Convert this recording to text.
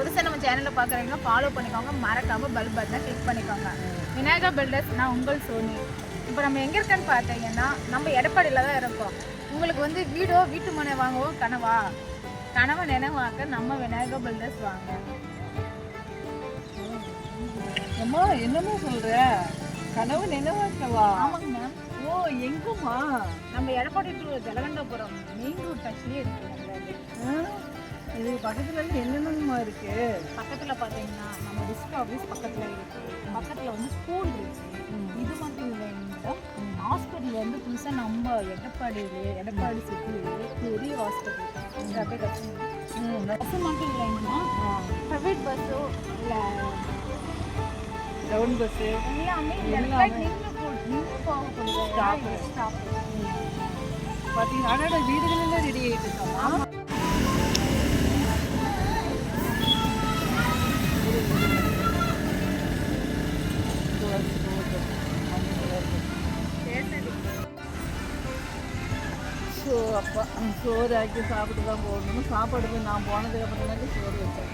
புதுசாக நம்ம சேனலில் பார்க்குறீங்க ஃபாலோ பண்ணிக்கோங்க. மறக்காமல் பெல் பட்டனை கிளிக் பண்ணிக்கோங்க. விநாயகா பில்டர்ஸ் நான் உங்கள் சோனி. இப்போ நம்ம எங்கே இருக்கேன்னு பார்த்தீங்கன்னா நம்ம எடப்பாடியில் தான் இருக்கோம். உங்களுக்கு வந்து வீடோ வீட்டு மனை வாங்கவோ கனவா? கனவை நினைவாக்க நம்ம விநாயகா பில்டர்ஸ் வாங்க. அம்மா என்னம்மா சொல்ற? கனவு நினைவாக்கவா ஆமாங்க மேம் ஓ எங்கம்மா? நம்ம Edappadi to Jalakandapuram main route டச்லேயே இருக்கு. இது பக்கத்துல என்னென்னமா இருக்கு? பக்கத்தில் பார்த்தீங்கன்னா நம்ம டிஸ்ட்ரிக்ட் ஆஃபீஸ் பக்கத்தில் இருக்கு. பக்கத்தில் வந்து ஸ்கூல் இருக்கு. இது மட்டும் இல்லைங்க ஹாஸ்பிட்டல் வந்து புதுசாக நம்ம எடப்பாடியிலே எடப்பாடி சிட்டியிலே பெரிய ஹாஸ்பிட்டல் அப்படியே பஸ்ஸு மட்டும் இல்லைங்கன்னா ப்ரைவேட் பஸ்ஸோ இல்லை டவுன் பஸ் எல்லாமே எல்லாமே. நின்று போகக்கூடிய. ஸ்டாப் பாத்தீங்கன்னா அடாட வீடுகள் எல்லாம் ரெடி ஆயிட்டு இருக்காமா சோ அப்பா சோறு ஆக்கி சாப்பிட்டு தான் போகணும். சாப்பாடு போய் நான் போனதுக்கப்புறம் தான் சோறு வச்சேன்